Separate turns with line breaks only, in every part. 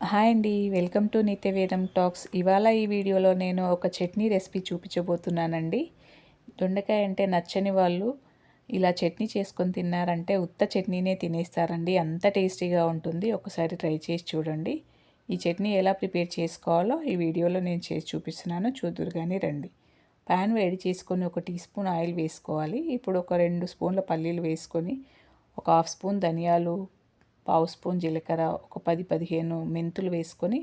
Hi అండి welcome to నిత్యవేదం talks. ఇవాళ ఈ వీడియోలో నేను ఒక చట్నీ రెసిపీ చూపించబోతున్నానండి. దొండకాయ అంటే నచ్చని వాళ్ళు ఇలా చట్నీ చేసుకొని తిన్నారంటే ఉత్త చట్నీనే తినేస్తారండి. అంత టేస్టీగా ఉంటుంది. ఒకసారి ట్రై చేసి చూడండి. ఈ చట్నీ ఎలా ప్రిపేర్ చేసుకోవాలో ఈ వీడియోలో నేను చేసి చూపిస్తున్నాను. చూదురు కానీ రండి. ప్యాన్ వేడి చేసుకొని ఒక టీ స్పూన్ ఆయిల్ వేసుకోవాలి. ఇప్పుడు ఒక రెండు స్పూన్ల పల్లీలు వేసుకొని ఒక హాఫ్ స్పూన్ ధనియాలు పావు స్పూన్ జీలకర్ర ఒక పది పదిహేను మెంతులు వేసుకొని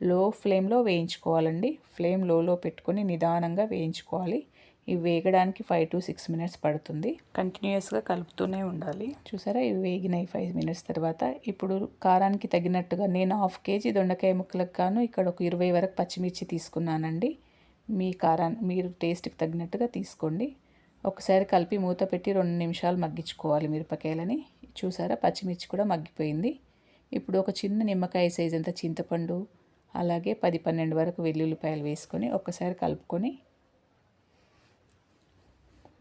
లో ఫ్లేమ్లో వేయించుకోవాలండి. ఫ్లేమ్ లోలో పెట్టుకొని నిదానంగా వేయించుకోవాలి. ఇవి వేగడానికి ఫైవ్ టు సిక్స్ మినిట్స్ పడుతుంది. కంటిన్యూస్గా కలుపుతూనే ఉండాలి. చూసారా? ఇవి వేగినాయి ఫైవ్ మినిట్స్ తర్వాత. ఇప్పుడు కారానికి తగినట్టుగా నేను హాఫ్ కేజీ దొండకాయ ముక్కలకు గాను ఇక్కడ ఒక ఇరవై వరకు పచ్చిమిర్చి తీసుకున్నానండి. మీ కారాన్ని మీరు టేస్ట్కి తగినట్టుగా తీసుకోండి. ఒకసారి కలిపి మూత పెట్టి రెండు నిమిషాలు మగ్గించుకోవాలి మిరపకాయలని. చూసారా? పచ్చిమిర్చి కూడా మగ్గిపోయింది. ఇప్పుడు ఒక చిన్న నిమ్మకాయ సైజ్ అంత చింతపండు అలాగే పది పన్నెండు వరకు వెల్లుల్లిపాయలు వేసుకొని ఒక్కసారి కలుపుకొని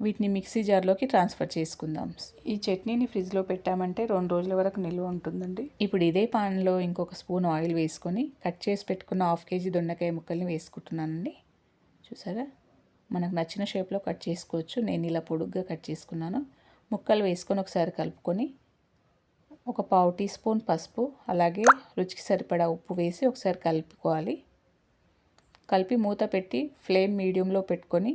వీటిని మిక్సీ జార్లోకి ట్రాన్స్ఫర్ చేసుకుందాం. ఈ చట్నీని ఫ్రిడ్జ్లో పెట్టామంటే రెండు రోజుల వరకు నిల్వ ఉంటుందండి. ఇప్పుడు ఇదే పాన్లో ఇంకొక స్పూన్ ఆయిల్ వేసుకొని కట్ చేసి పెట్టుకున్న హాఫ్ కేజీ దొండకాయ ముక్కల్ని వేసుకుంటున్నానండి. చూసారా? మనకు నచ్చిన షేప్లో కట్ చేసుకోవచ్చు. నేను ఇలా పొడుగ్గా కట్ చేసుకున్నాను. ముక్కలు వేసుకొని ఒకసారి కలుపుకొని ఒక పావు టీ స్పూన్ పసుపు అలాగే రుచికి సరిపడా ఉప్పు వేసి ఒకసారి కలుపుకోవాలి. కలిపి మూత పెట్టి ఫ్లేమ్ మీడియంలో పెట్టుకొని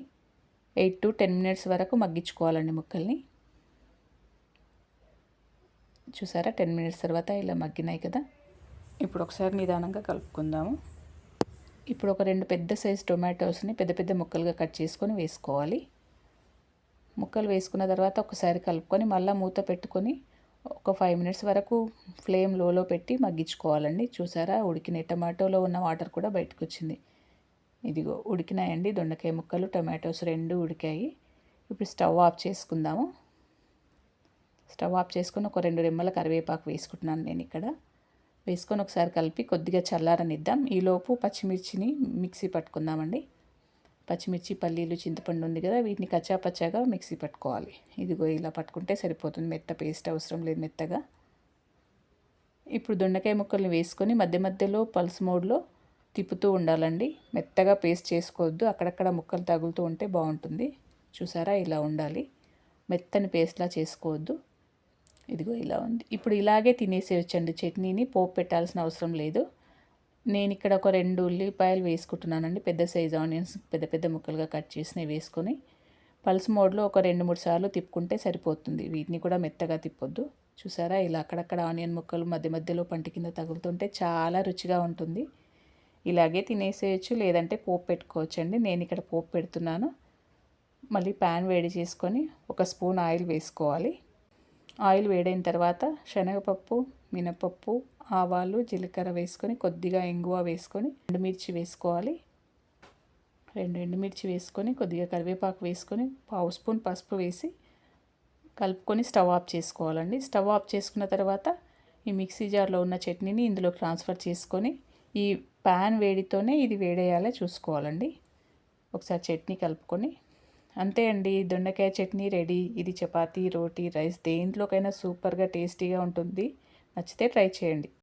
ఎయిట్ టు టెన్ మినిట్స్ వరకు మగ్గించుకోవాలండి ముక్కల్ని. చూసారా? టెన్ మినిట్స్ తర్వాత ఇలా మగ్గినాయి కదా. ఇప్పుడు ఒకసారి నిదానంగా కలుపుకుందాము. ఇప్పుడు ఒక రెండు పెద్ద సైజ్ టొమాటోస్ని పెద్ద పెద్ద ముక్కలుగా కట్ చేసుకొని వేసుకోవాలి. ముక్కలు వేసుకున్న తర్వాత ఒకసారి కలుపుకొని మళ్ళీ మూత పెట్టుకొని ఒక ఫైవ్ మినిట్స్ వరకు ఫ్లేమ్ లోలో పెట్టి మగ్గించుకోవాలండి. చూసారా? ఉడికిన టమాటోలో ఉన్న వాటర్ కూడా బయటకు వచ్చింది ఇదిగో ఉడికినాయండి. దొండకాయ ముక్కలు టమాటోస్ రెండు ఉడికాయి. ఇప్పుడు స్టవ్ ఆఫ్ చేసుకుందాము. స్టవ్ ఆఫ్ చేసుకొని ఒక రెండు రెమ్మల కరివేపాకు వేసుకుంటున్నాను నేను ఇక్కడ. వేసుకొని ఒకసారి కలిపి కొద్దిగా చల్లారనిద్దాం. ఈలోపు పచ్చిమిర్చిని మిక్సీ పట్టుకుందామండి. పచ్చిమిర్చి పల్లీలు చింతపండు ఉంది కదా వీటిని కచ్చాపచ్చాగా మిక్సీ పట్టుకోవాలి. ఇదిగో ఇలా పట్టుకుంటే సరిపోతుంది. మెత్త పేస్ట్ అవసరం లేదు మెత్తగా. ఇప్పుడు దొండకాయ ముక్కల్ని వేసుకొని మధ్య మధ్యలో పల్స్ మోడ్లో తిప్పుతూ ఉండాలండి. మెత్తగా పేస్ట్ చేసుకోవద్దు. అక్కడక్కడ ముక్కలు తగులుతూ ఉంటే బాగుంటుంది. చూసారా? ఇలా ఉండాలి. మెత్తని పేస్ట్లా చేసుకోవద్దు. ఇదిగో ఇలా ఉంది. ఇప్పుడు ఇలాగే తినేసేయచ్చండి. చట్నీని పోపు పెట్టాల్సిన అవసరం లేదు. నేను ఇక్కడ ఒక రెండు ఉల్లిపాయలు వేసుకుంటున్నానండి. పెద్ద సైజ్ ఆనియన్స్ పెద్ద పెద్ద ముక్కలుగా కట్ చేసినవి వేసుకొని పల్స్ మోడ్లో ఒక రెండు మూడు సార్లు తిప్పుకుంటే సరిపోతుంది. వీటిని కూడా మెత్తగా తిప్పొద్దు. చూసారా? ఇలా అక్కడక్కడ ఆనియన్ ముక్కలు మధ్య మధ్యలో పంటి కింద తగులుతుంటే చాలా రుచిగా ఉంటుంది. ఇలాగే తినేసేయచ్చు లేదంటే పోపు పెట్టుకోవచ్చండి. నేను ఇక్కడ పోపు పెడుతున్నాను. మళ్ళీ ప్యాన్ వేడి చేసుకొని ఒక స్పూన్ ఆయిల్ వేసుకోవాలి. ఆయిల్ వేడైన తర్వాత శనగపప్పు మినపప్పు ఆవాలు జీలకర్ర వేసుకొని కొద్దిగా ఎంగువ వేసుకొని ఎండుమిర్చి వేసుకోవాలి. రెండు ఎండుమిర్చి వేసుకొని కొద్దిగా కరివేపాకు వేసుకొని పావు స్పూన్ పసుపు వేసి కలుపుకొని స్టవ్ ఆఫ్ చేసుకోవాలండి. స్టవ్ ఆఫ్ చేసుకున్న తర్వాత ఈ మిక్సీ జార్లో ఉన్న చట్నీని ఇందులో ట్రాన్స్ఫర్ చేసుకొని ఈ ప్యాన్ వేడితోనే ఇది వేడేయాలో చూసుకోవాలండి. ఒకసారి చట్నీ కలుపుకొని. అంతే అండి దొండకాయ చట్నీ రెడీ. ఇది చపాతీ రోటీ రైస్ దేంట్లోకైనా సూపర్గా టేస్టీగా ఉంటుంది. నచ్చితే ట్రై చేయండి.